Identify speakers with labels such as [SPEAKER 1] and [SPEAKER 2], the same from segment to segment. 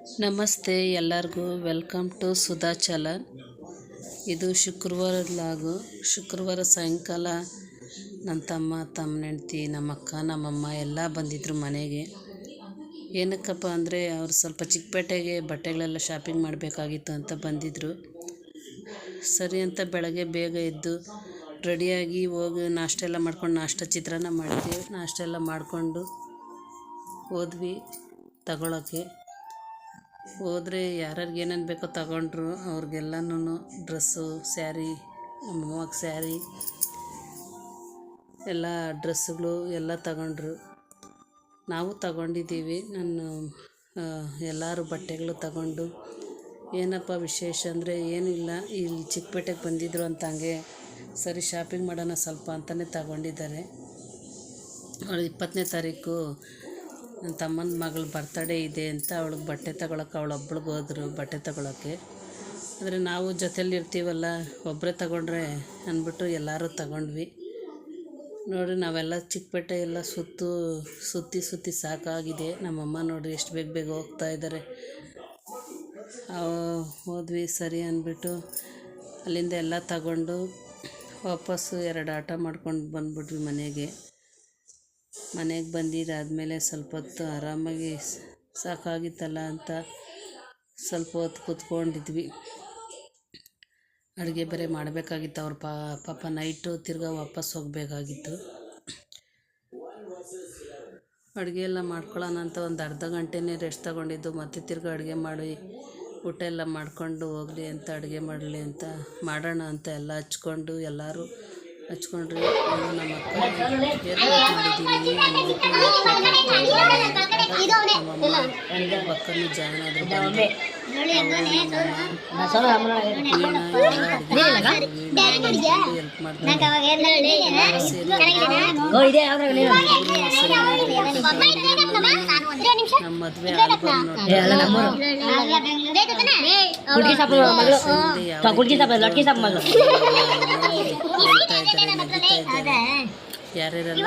[SPEAKER 1] ನಮಸ್ತೆ, ಎಲ್ಲರಿಗೂ welcome to Sudha ಚಲ ಇದು ಶುಕ್ರವಾರದ ಲಾಗು. ಶುಕ್ರವಾರ ಸಾಯಂಕಾಲ ನನ್ನ ತಮ್ಮ ತಮ್ಮ ಹೆಂಡ್ತಿ ನಮ್ಮ ಅಕ್ಕ ನಮ್ಮಮ್ಮ ಎಲ್ಲ ಬಂದಿದ್ದರು ಮನೆಗೆ. ಏನಕ್ಕಪ್ಪ ಅಂದರೆ ಅವ್ರು ಸ್ವಲ್ಪ ಚಿಕ್ಕಪೇಟೆಗೆ ಬಟ್ಟೆಗಳೆಲ್ಲ ಶಾಪಿಂಗ್ ಮಾಡಬೇಕಾಗಿತ್ತು ಅಂತ ಬಂದಿದ್ದರು ಸರಿ ಅಂತ ಬೆಳಗ್ಗೆ ಬೇಗ ಎದ್ದು ರೆಡಿಯಾಗಿ ಹೋಗಿ ನಾಷ್ಟ ಎಲ್ಲ ಮಾಡ್ಕೊಂಡು ನಾಷ್ಟ ಚಿತ್ರಾನ್ನ ಮಾಡಿದ್ವಿ ನಾಷ್ಟ ಎಲ್ಲ ಮಾಡಿಕೊಂಡು ಹೋದ್ವಿ ತಗೊಳ್ಳೋಕ್ಕೆ ಹೋದರೆ ಯಾರ್ಯಾರಿಗೆ ಏನೇನು ಬೇಕೋ ತಗೊಂಡ್ರು ಅವ್ರಿಗೆಲ್ಲನೂ ಡ್ರೆಸ್ಸು, ಸ್ಯಾರಿ ನಮ್ಮ ಸ್ಯಾರಿ, ಎಲ್ಲ ಡ್ರೆಸ್ಸುಗಳು ಎಲ್ಲ ತಗೊಂಡ್ರು. ನಾವು ತಗೊಂಡಿದ್ದೀವಿ. ನಾನು ಎಲ್ಲರೂ ಬಟ್ಟೆಗಳು ತಗೊಂಡು. ಏನಪ್ಪ ವಿಶೇಷ ಅಂದರೆ ಏನಿಲ್ಲ. ಇಲ್ಲಿ ಚಿಕ್ಕಪೇಟೆಗೆ ಬಂದಿದ್ದರು ಅಂತ ಹಂಗೆ ಸರಿ ಶಾಪಿಂಗ್ ಮಾಡೋಣ ಸ್ವಲ್ಪ ಅಂತಲೇ ತಗೊಂಡಿದ್ದಾರೆ. ಇಪ್ಪತ್ತನೇ ತಾರೀಕು ನನ್ನ ತಮ್ಮನ ಮಗಳ ಬರ್ತಡೇ ಇದೆ ಅಂತ ಅವಳಿಗೆ ಬಟ್ಟೆ ತಗೊಳಕ್ಕೆ, ಅವಳು ಒಬ್ಳಿಗೆ ಹೋದ್ರು ಬಟ್ಟೆ ತಗೊಳಕ್ಕೆ. ಆದರೆ ನಾವು ಜೊತೆಲಿ ಇರ್ತೀವಲ್ಲ ಒಬ್ಬರೇ ತಗೊಂಡ್ರೆ ಅಂದ್ಬಿಟ್ಟು ಎಲ್ಲರೂ ತಗೊಂಡ್ವಿ. ನೋಡಿ ನಾವೆಲ್ಲ ಚಿಕ್ಕಪೇಟೆ ಎಲ್ಲ ಸುತ್ತು, ಸುತ್ತಿ ಸುತ್ತಿ ಸಾಕಾಗಿದೆ. ನಮ್ಮಮ್ಮ ನೋಡಿರಿ ಎಷ್ಟು ಬೇಗ ಬೇಗ ಹೋಗ್ತಾ ಇದ್ದಾರೆ ಹೋದ್ವಿ ಸರಿ ಅಂದ್ಬಿಟ್ಟು ಅಲ್ಲಿಂದ ಎಲ್ಲ ತಗೊಂಡು ವಾಪಸ್ಸು ಎರಡು ಆಟ ಮಾಡ್ಕೊಂಡು ಬಂದ್ಬಿಟ್ವಿ ಮನೆಗೆ. ಮನೆಗೆ ಬಂದಿದ್ದಾದಮೇಲೆ ಸ್ವಲ್ಪ ಹೊತ್ತು ಆರಾಮಾಗಿ ಸಾಕಾಗಿತ್ತಲ್ಲ ಅಂತ ಸ್ವಲ್ಪ ಹೊತ್ತು ಕೂತ್ಕೊಂಡಿದ್ವಿ. ಅಡುಗೆ ಬರೆ ಮಾಡಬೇಕಾಗಿತ್ತು, ಅವ್ರ ಪಾಪ ನೈಟು ತಿರ್ಗಾ ವಾಪಸ್ ಹೋಗಬೇಕಾಗಿತ್ತು. ಅಡುಗೆ ಎಲ್ಲ ಮಾಡ್ಕೊಳ್ಳೋಣ ಅಂತ ಒಂದು ಅರ್ಧ ಗಂಟೆನೇ ರೆಸ್ಟ್ ತಗೊಂಡಿದ್ದು, ಮತ್ತೆ ತಿರ್ಗಾ ಅಡುಗೆ ಮಾಡಿ, ಊಟ ಎಲ್ಲ ಮಾಡಿಕೊಂಡು ಹೋಗಲಿ ಅಂತ, ಅಡುಗೆ ಮಾಡಲಿ ಅಂತ ಮಾಡೋಣ ಅಂತ ಎಲ್ಲ ಹಚ್ಕೊಂಡು ಎಲ್ಲರೂ ಹಚ್ಕೊಂಡ್ರಿ. ನಮ್ಮ ಅಕ್ಕ ಏರ್ಪಾಟ್ ಮಾಡಿದ್ದೀನಿ ನಮ್ಮಮ್ಮ ಪಕ್ಕನೂ ಜಾಯ್ನ್ ಆದರು ಬಂದು ಹೆಲ್ಪ್ ನಮ್ಮ ಮದುವೆ ಆಲ್ಬಮ್ ಹೇಳ್ತಾ ಇದ್ದಾರೆ ನಗುತ್ತಾ ಇದ್ದಾರೆ. ಯಾರ್ಯಾರೆಲ್ಲ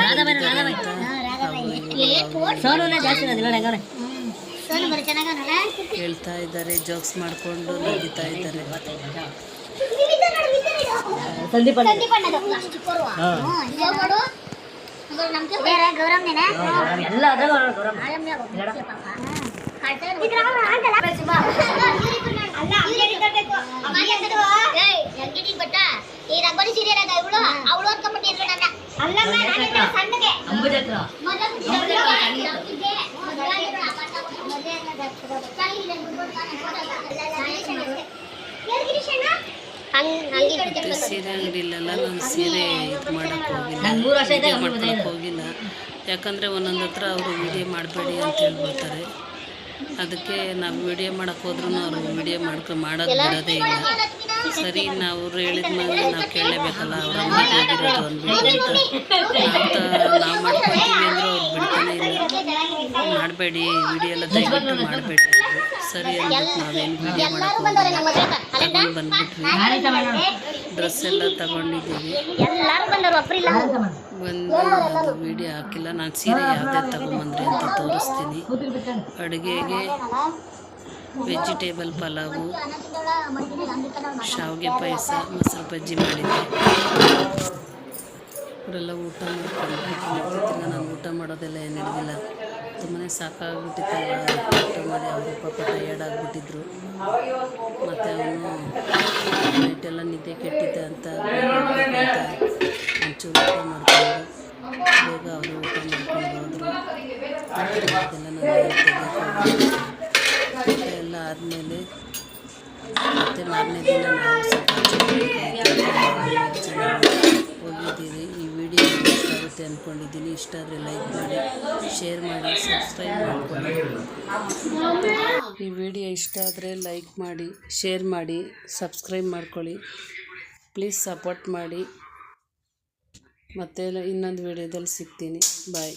[SPEAKER 1] ಹೇಳ್ತಾ ಇದ್ದಾರೆ ಜೋಕ್ಸ್ ಮಾಡ್ಕೊಂಡು ನಗಿತಾ ಇದ್ದಾರೆ.
[SPEAKER 2] ಅದ ಇವಳು ಅವಳು
[SPEAKER 1] ಒಂದೊಂದ್ ಸೀರೆ ಅಂಗಡಿಲೆಲ್ಲ ನಾನು ಸೀರೆ ಇದು ಮಾಡೋಕ್ಕೆ ಹೋಗಿಲ್ಲ. ಯಾಕಂದರೆ ಒಂದೊಂದು ಹತ್ರ ಅವರು ವಿಡಿಯೋ ಮಾಡಬೇಡಿ ಅಂತ ಹೇಳ್ಬಿಡ್ತಾರೆ. ಅದಕ್ಕೆ ನಾವು ವಿಡಿಯೋ ಮಾಡೋಕ್ಕೆ ಹೋದ್ರೂ ಅವರು ವಿಡಿಯೋ ಮಾಡ್ಕೊ ಮಾಡೋದು ಬಿಡೋದೇ ಇಲ್ಲ. ಸರಿ ನಾವು ಅವ್ರು ಹೇಳಿದ ಮೇಲೆ ನಾವು ಕೇಳಲೇಬೇಕಲ್ಲ ಅವ್ರ ಅಂಗಡಿಗೆ ಹೋಗಿರೋದು ಅಂದ್ಬಿಟ್ಟು ಅಂತ. ನಾವು ಮಾಡ್ಕೊಳ್ತೀವಿ ಅಂದರೂ ಅವ್ರು ಬಿಡ್ತಾನೆ ಇಲ್ಲ. ಮಾಡಬೇಡಿ ವಿಡಿಯೋ ಎಲ್ಲ ದಯವಿಟ್ಟು ಮಾಡಬೇಡಿ ಸರಿ ಅಂದ್ಬಿಟ್ಟು ನಾವೇನು ವಿಡಿಯೋ ಮಾಡೋಕ್ಕೆ ತಗೊಂಡು ಬಂದ್ಬಿಟ್ವಿ. ಡ್ರೆಸ್ ಎಲ್ಲ ತಗೊಂಡಿದ್ದೀವಿ. ಒಂದು ವಿಡಿಯೋ ಹಾಕಿಲ್ಲ. ನಾನು ಸೀರೆ ಯಾವುದೇ ತಗೊಂಬಂದ್ರಿ ಅಂತ ತೋರಿಸ್ತೀನಿ. ಅಡುಗೆಗೆ ವೆಜಿಟೇಬಲ್ ಪಲಾವು ಶಾವಿಗೆ ಪಾಯಸ ಮೊಸರು ಬಜ್ಜಿ ಮಾಡಿದ್ದೆ. ಅವರೆಲ್ಲ ಊಟ ಮಾಡ್ಕೊಂಡು ನಾನು ಊಟ ಮಾಡೋದೆಲ್ಲ ಏನು ಹಿಡಿದಿಲ್ಲ. ತುಂಬಾ ಸಾಕಾಗ್ಬಿಟ್ಟಿತ್ತಲ್ಲ ಊಟ ಮಾಡಿ ಅವರು ಪಾಪ ಟಯರ್ಡ್ ಆಗಿಬಿಟ್ಟಿದ್ರು. ಮತ್ತು ಅವನು ನೈಟೆಲ್ಲ ನಿದ್ದೆ ಕೆಟ್ಟಿದ್ದೆ ಅಂತ ಒಂಚೂರು ಊಟ ಮಾಡಿಕೊಂಡು ಬೇಗ ಅವರು ಊಟ ಮಾಡ್ಕೊಂಡು ಹೋದರು. ಅದೆಲ್ಲ ನಾನು ಎಲ್ಲ ಆದಮೇಲೆ ಮತ್ತು ಮಾರನೇ ದಿನ ನಾವು ಸ್ವಲ್ಪ ಹೋಗಿದ್ದೀವಿ. ಈ ವಿಡಿಯೋ ಇಷ್ಟ ಆಗುತ್ತೆ ಅಂದ್ಕೊಂಡಿದ್ದೀನಿ ಇಷ್ಟ ಆದರೆ ಲೈಕ್ ಮಾಡಿ, ಶೇರ್ ಮಾಡಿ, ಸಬ್ಸ್ಕ್ರೈಬ್ ಮಾಡ್ಕೊಳ್ಳಿ. ಈ ವಿಡಿಯೋ ಇಷ್ಟ ಆದರೆ ಲೈಕ್ ಮಾಡಿ, ಶೇರ್ ಮಾಡಿ, ಸಬ್ಸ್ಕ್ರೈಬ್ ಮಾಡ್ಕೊಳ್ಳಿ. ಪ್ಲೀಸ್ ಸಪೋರ್ಟ್ ಮಾಡಿ. ಮತ್ತೆ ಇನ್ನೊಂದು ವಿಡಿಯೋದಲ್ಲಿ ಸಿಗ್ತೀನಿ. ಬಾಯ್.